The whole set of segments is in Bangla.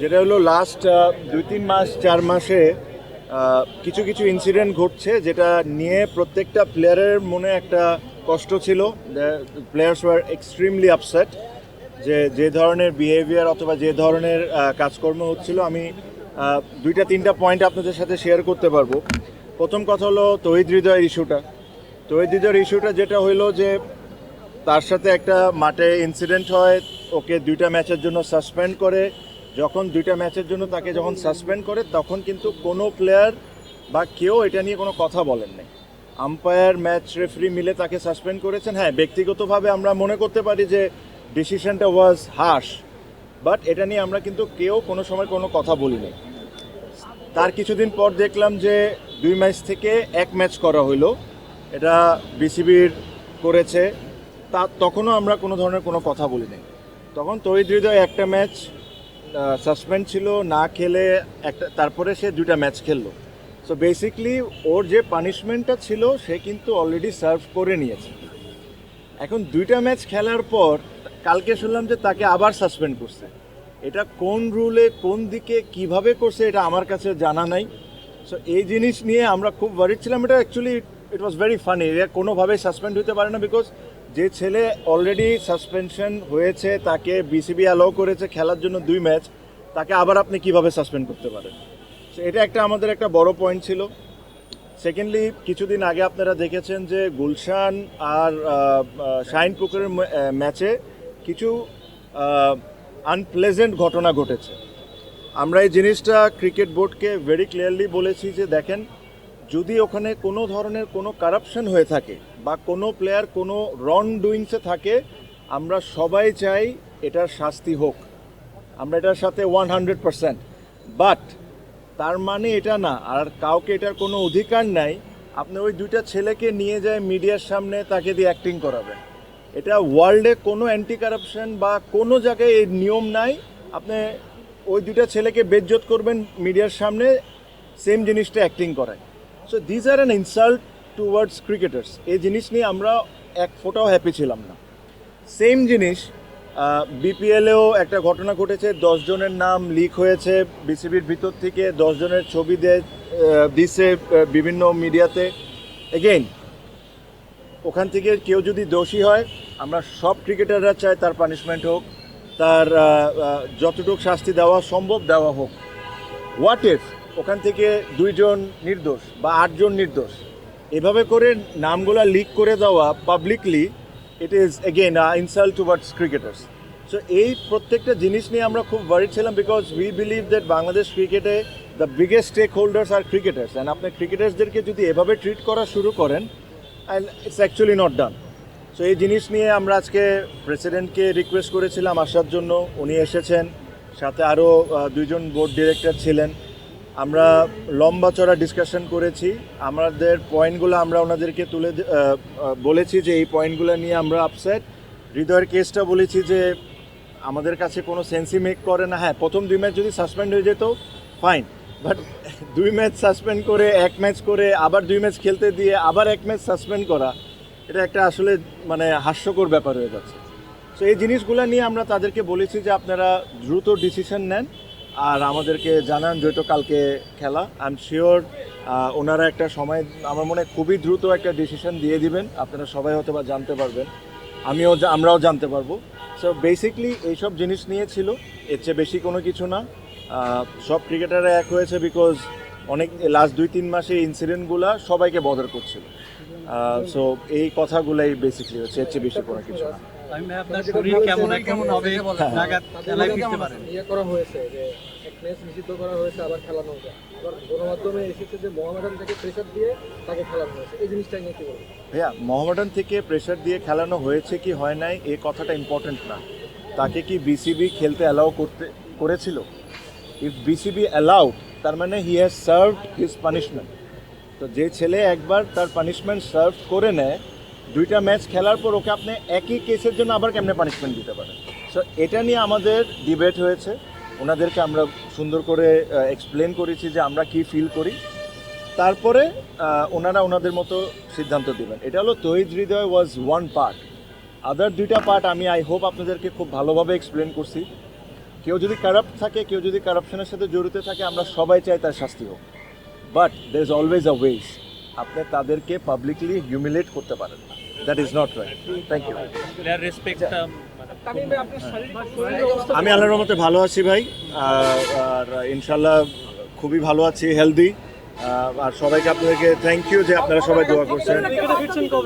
যেটা হলো লাস্ট দুই তিন মাস, চার মাসে কিছু কিছু ইনসিডেন্ট ঘটছে যেটা নিয়ে প্রত্যেকটা প্লেয়ারের মনে একটা কষ্ট ছিল। প্লেয়ার্স ওয়ার এক্সট্রিমলি আপসেট যে যে ধরনের বিহেভিয়ার অথবা যে ধরনের কাজকর্ম হচ্ছিল। আমি দুইটা, তিনটা পয়েন্ট আপনাদের সাথে শেয়ার করতে পারব। প্রথম কথা হলো তহিদ হৃদয়ের ইস্যুটা তহিদ হৃদয়ের ইস্যুটা যেটা হইল যে তার সাথে একটা মাঠে ইনসিডেন্ট হয়, ওকে দুইটা ম্যাচের জন্য সাসপেন্ড করে যখন দুইটা ম্যাচের জন্য তাকে যখন সাসপেন্ড করে, তখন কিন্তু কোনো প্লেয়ার বা কেউ এটা নিয়ে কোনো কথা বলেন নাই। আম্পায়ার ম্যাচ রেফারি মিলে তাকে সাসপেন্ড করেছেন। হ্যাঁ ব্যক্তিগতভাবে আমরা মনে করতে পারি যে ডিসিশনটা ওয়াজ হার্শ বাট এটা নিয়ে আমরা কিন্তু কেউ কোনো সময় কোনো কথা বলিনি তার কিছুদিন পর দেখলাম যে দুই ম্যাচ থেকে এক ম্যাচ করা হইল। এটা বিসিবির করেছে। তা তখনও আমরা কোনো ধরনের কোনো কথা বলিনি তখন তহিদ একটা ম্যাচ সাসপেন্ড ছিল, না খেলে একটা, তারপরে সে দুইটা ম্যাচ খেললো। সো বেসিকলি ওর যে পানিশমেন্টটা ছিল, সে কিন্তু অলরেডি সার্ভ করে নিয়েছে। এখন দুইটা ম্যাচ খেলার পর, কালকে শুনলাম যে তাকে আবার সাসপেন্ড করছে। এটা কোন রুলে কোন দিকে, কীভাবে করছে, এটা আমার কাছে জানা নাই। সো এই জিনিস নিয়ে আমরা খুব ওয়ারিড ছিলাম। এটা actually it was very funny এটা কোনোভাবেই সাসপেন্ড হতে পারে না বিকজ যে ছেলে অলরেডি সাসপেনশন হয়েছে, তাকে বিসিবি অ্যালাউ করেছে খেলার জন্য দুই ম্যাচ তাকে আবার আপনি কীভাবে সাসপেন্ড করতে পারেন? এটা একটা আমাদের একটা বড় পয়েন্ট ছিল। সেকেন্ডলি কিছুদিন আগে আপনারা দেখেছেন যে গুলশান আর শাইন পুকুরের ম্যাচে কিছু আনপ্লেজেন্ট ঘটনা ঘটেছে। আমরা এই জিনিসটা ক্রিকেট বোর্ডকে ভেরি ক্লিয়ারলি বলেছি যে দেখেন যদি ওখানে কোনো ধরনের কোনো কারাপশন হয়ে থাকে বা কোনো প্লেয়ার কোনো রং ডুইংসে থাকে, আমরা সবাই চাই এটার শাস্তি হোক। আমরা এটার সাথে ওয়ান হান্ড্রেড পারসেন্ট বাট তার মানে এটা না, আর কাউকে এটার কোনো অধিকার নাই। আপনি ওই দুইটা ছেলেকে নিয়ে যায় মিডিয়ার সামনে তাকে দিয়ে অ্যাক্টিং করাবেন। এটা ওয়ার্ল্ডে কোনো অ্যান্টি কারাপশন বা কোনো জায়গায় এই নিয়ম নাই। আপনি ওই দুইটা ছেলেকে বেজ্জত করবেন মিডিয়ার সামনে সেম জিনিসটা অ্যাক্টিং করায়। So these are an insult towards cricketers এই জিনিস নিয়ে আমরা এক ফোটাও হ্যাপি ছিলাম না। সেম জিনিস বিপিএলেও একটা ঘটনা ঘটেছে জনের নাম লিক হয়েছে বিসিবির ভিতর থেকে জনের ছবি দিয়ে দিছে বিভিন্ন মিডিয়াতে। এগেইন ওখান থেকে কেউ যদি দোষী হয়, আমরা সব ক্রিকেটাররা চাই তার পানিশমেন্ট হোক, তার যতটুকু শাস্তি দেওয়া সম্ভব দেওয়া হোক। হোয়াট ইফ ওখান থেকে দুইজন নির্দোষ বা আটজন নির্দোষ। এভাবে করে নামগুলা লিক করে দেওয়া publicly it is again a insult towards cricketers so এই প্রত্যেকটা জিনিস নিয়ে আমরা খুব ওয়ারিড ছিলাম because we believe that Bangladesh ক্রিকেটে the biggest stakeholders are cricketers and আপনি ক্রিকেটার্সদেরকে যদি এভাবে ট্রিট করা শুরু করেন and it's actually not done so এই জিনিস নিয়ে আমরা আজকে প্রেসিডেন্টকে রিকোয়েস্ট করেছিলাম আসার জন্য। উনি এসেছেন, সাথে আরও দুইজন বোর্ড ডিরেক্টর ছিলেন। আমরা লম্বা চড়া ডিসকাশন করেছি। আমাদের পয়েন্টগুলো আমরা ওনাদেরকে তুলে বলেছি যে এই পয়েন্টগুলো নিয়ে আমরা আপসেট হৃদয়ের কেসটা বলেছি যে আমাদের কাছে কোনো সেন্সি মেক করে না। হ্যাঁ প্রথম দুই ম্যাচ যদি সাসপেন্ড হয়ে যেত ফাইন বাট দুই ম্যাচ সাসপেন্ড করে, এক ম্যাচ করে, আবার দুই ম্যাচ খেলতে দিয়ে আবার এক ম্যাচ সাসপেন্ড করা, এটা একটা আসলে মানে হাস্যকর ব্যাপার হয়ে যাচ্ছে। সো এই জিনিসগুলো নিয়ে আমরা তাদেরকে বলেছি যে আপনারা দ্রুত ডিসিশন নেন। আর আমাদেরকে জানান যেহেতু কালকে খেলা। আই এম শিওর ওনারা একটা সময়, আমার মনে খুবই দ্রুত একটা ডিসিশন দিয়ে দিবেন। আপনারা সবাই হয়তো বা জানতে পারবেন। আমিও আমরাও জানতে পারব। সো বেসিকলি এইসব জিনিস নিয়ে ছিল। এর চেয়ে বেশি কোনো কিছু না। সব ক্রিকেটাররা এক হয়েছে বিকজ অনেক লাস্ট দুই, তিন মাসে ইনসিডেন্টগুলো সবাইকে বদর করছিল। সো এই কথাগুলাই বেসিকলি হচ্ছে। এর চেয়ে বেশি কোনো কিছু না। আমি ভাই আপনার শরীর কেমন কেমন হবে? নাগাদ খেলায় ফিরতে পারেন। ইয়ে করা হয়েছে যে এক ম্যাচ নিষিদ্ধ করা হয়েছে আবার খেলানো যায় আবার গণমাধ্যমে এসেছে যে মোহামেডান থেকে প্রেশার দিয়ে তাকে খেলানো হয়েছে। এই জিনিসটা নিয়ে কি বলব ভাইয়া মোহামেডান থেকে প্রেশার দিয়ে খেলানো হয়েছে কি হয় নাই এই কথাটা ইম্পর্টেন্ট না। তাকে কি বিসিবি খেলতে অ্যালাউ করতে করেছিল? ইফ বিসিবি অ্যালাউড তার মানে he has served his punishment তো যে ছেলে একবার তার পানিশমেন্ট সার্ভ করে নেয় দুইটা ম্যাচ খেলার পর ওকে আপনি একই কেসের জন্য আবার কেমনে পানিশমেন্ট দিতে পারেন? সো এটা নিয়ে আমাদের ডিবেট হয়েছে। ওনাদেরকে আমরা সুন্দর করে এক্সপ্লেন করেছি যে আমরা কি ফিল করি। তারপরে ওনারা ওনাদের মতো সিদ্ধান্ত দিবেন এটা হলো তহিদ হৃদয় ওয়াজ ওয়ান পার্ট আদার দুইটা পার্ট আমি আই হোপ আপনাদেরকে খুব ভালোভাবে এক্সপ্লেন করছি। কেউ যদি কারাপ্ট থাকে, কেউ যদি কারাপশনের সাথে জড়িত থাকে, আমরা সবাই চাই তার শাস্তি হোক। But there is always a ways আপনি তাদেরকে পাবলিকলি হিউমিলেট করতে পারেন না। That is not right thank you আমি আল্লাহর রহমতে ভালো আছি ভাই। আর আর ইনশাল্লাহ খুবই ভালো আছি হেলদি আর সবাইকে আপনাদেরকে থ্যাংক ইউ যে আপনারা সবাই দোয়া করছেন।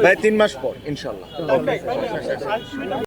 ভাই তিন মাস পর ইনশাল্লাহ